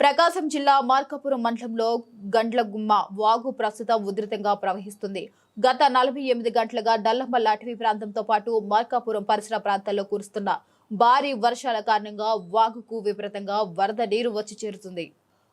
ప్రకాశం జిల్లా మార్కాపురం మండలంలో గండ్లగుమ్మ వాగు ప్రస్తుతం ఉధృతంగా ప్రవహిస్తుంది. గత నలభై ఎనిమిది గంటలుగా డల్లమ్మ అటవీ ప్రాంతంతో పాటు మార్కాపురం పరిసర ప్రాంతాల్లో కురుస్తున్న భారీ వర్షాల కారణంగా వాగుకు విపరీతంగా వరద నీరు వచ్చి చేరుతుంది.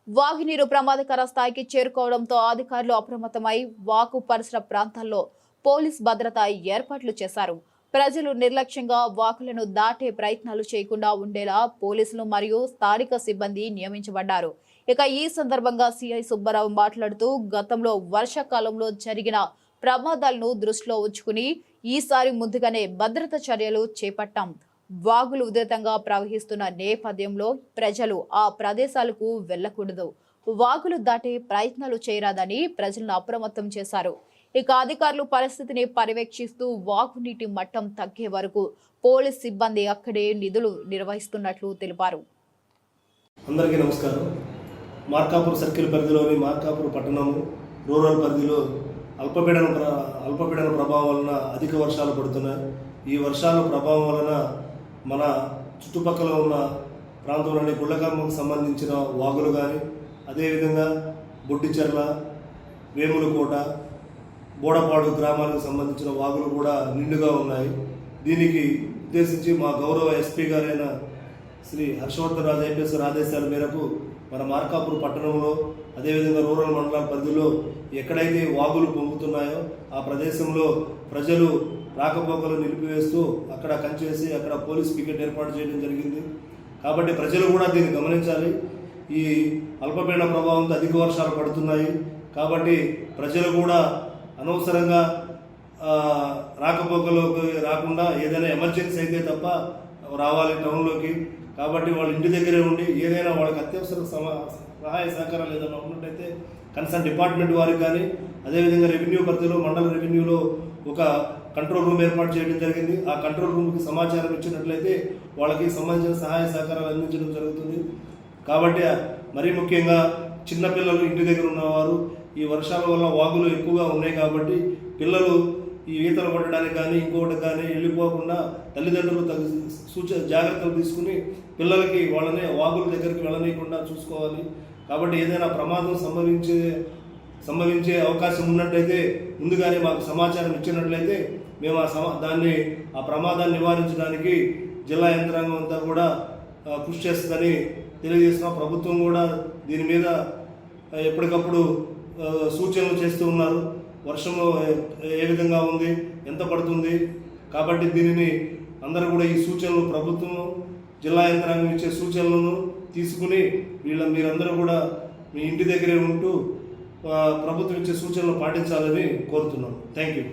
వాగు నీరు ప్రమాదకర స్థాయికి చేరుకోవడంతో అధికారులు అప్రమత్తమై వాగు పరిసర ప్రాంతాల్లో పోలీస్ భద్రత ఏర్పాట్లు చేశారు. ప్రజలు నిర్లక్ష్యంగా వాకులను దాటే ప్రయత్నాలు చేయకుండా ఉండేలా పోలీసులు మరియు స్థానిక సిబ్బంది నియమించబడ్డారు. ఇక ఈ సందర్భంగా సిఐ సుబ్బారావు మాట్లాడుతూ గతంలో వర్షాకాలంలో జరిగిన ప్రమాదాలను దృష్టిలో ఉంచుకుని ఈసారి ముందుగానే భద్రత చర్యలు చేపట్టాం. వాగులు ఉధృతంగా ప్రవహిస్తున్న నేపథ్యంలో ప్రజలు ఆ ప్రదేశాలకు వెళ్ళకూడదు వాగులు దాటే ప్రయత్నాలు చేయరాదని ప్రజలను అప్రమత్తం చేశారు. ఇక అధికారులు పరిస్థితిని పర్యవేక్షిస్తూ వాగునీటి మట్టం తగ్గే వరకు పోలీస్ సిబ్బంది అక్కడే నిధులు నిర్వహిస్తున్నట్లు తెలిపారు. అందరికీ నమస్కారం. మార్కాపూర్ సర్కిల్ పరిధిలోని మార్కాపూర్ పట్టణము రూరల్ పరిధిలో అల్పపీడన ప్ర అల్పపీడన ప్రభావం వలన అధిక వర్షాలు పడుతున్నాయి. ఈ వర్షాల ప్రభావం వలన మన చుట్టుపక్కల ఉన్న ప్రాంతంలోని గుళ్ళకర్మకు సంబంధించిన వాగులు కానీ అదేవిధంగా బొడ్డిచెర్ల వేములకోట బోడపాడు గ్రామాలకు సంబంధించిన వాగులు కూడా నిండుగా ఉన్నాయి. దీనికి ఉద్దేశించి మా గౌరవ ఎస్పీ గారైన శ్రీ హర్షవర్ధన్ రాజు ఐపీఎస్ ఆదేశాల మేరకు మన మార్కాపూర్ పట్టణంలో అదేవిధంగా రూరల్ మండలాల పరిధిలో ఎక్కడైతే వాగులు పొంగుతున్నాయో ఆ ప్రదేశంలో ప్రజలు రాకపోకలు నిలిపివేస్తూ అక్కడ కంచేసి అక్కడ పోలీస్ పికెట్ ఏర్పాటు చేయడం జరిగింది. కాబట్టి ప్రజలు కూడా దీన్ని గమనించాలి. ఈ అల్పపీడన ప్రభావంతో అధిక వర్షాలు పడుతున్నాయి. కాబట్టి ప్రజలు కూడా అనవసరంగా రాకపోకలోకి రాకుండా ఏదైనా ఎమర్జెన్సీ అయితే తప్ప రావాలి టౌన్లోకి. కాబట్టి వాళ్ళ ఇంటి దగ్గరే ఉండి ఏదైనా వాళ్ళకి అత్యవసర సమా సహాయ సహకారాలు ఏదైనా ఉన్నట్టయితే కన్సర్న్ డిపార్ట్మెంట్ వారికి కానీ అదేవిధంగా రెవెన్యూ పరిధిలో మండల రెవెన్యూలో ఒక కంట్రోల్ రూమ్ ఏర్పాటు చేయడం జరిగింది. ఆ కంట్రోల్ రూమ్కి సమాచారం ఇచ్చినట్లయితే వాళ్ళకి సంబంధించిన సహాయ సహకారాలు అందించడం జరుగుతుంది. కాబట్టి మరీ ముఖ్యంగా చిన్నపిల్లలు ఇంటి దగ్గర ఉన్నవారు ఈ వర్షాల వల్ల వాగులు ఎక్కువగా ఉన్నాయి కాబట్టి పిల్లలు ఈ ఈతలు పట్టడానికి కానీ ఇంకొకటి కానీ వెళ్ళిపోకుండా తల్లిదండ్రులు తగు సూచ జాగ్రత్తలు తీసుకుని పిల్లలకి వాళ్ళని వాగుల దగ్గరికి వెళ్ళనీయకుండా చూసుకోవాలి. కాబట్టి ఏదైనా ప్రమాదం సంభవించే సంభవించే అవకాశం ఉన్నట్టయితే ముందుగానే మాకు సమాచారం ఇచ్చినట్లయితే మేము ఆ సమా దాన్ని ఆ ప్రమాదాన్ని నివారించడానికి జిల్లా యంత్రాంగం అంతా కూడా కృషి చేస్తుందని తెలియజేస్తున్నాం. ప్రభుత్వం కూడా దీని మీద ఎప్పటికప్పుడు సూచనలు చేస్తూ ఉన్నారు. వర్షము ఏ- విధంగా ఉంది? ఎంత పడుతుంది? కాబట్టి దీనిని అందరూ కూడా ఈ సూచనలు ప్రభుత్వం జిల్లా యంత్రాంగం ఇచ్చే సూచనలను తీసుకుని వీళ్ళ మీరందరూ కూడా మీ ఇంటి దగ్గరే ఉంటూ ప్రభుత్వం ఇచ్చే సూచనలు పాటించాలని కోరుతున్నాను థ్యాంక్ యూ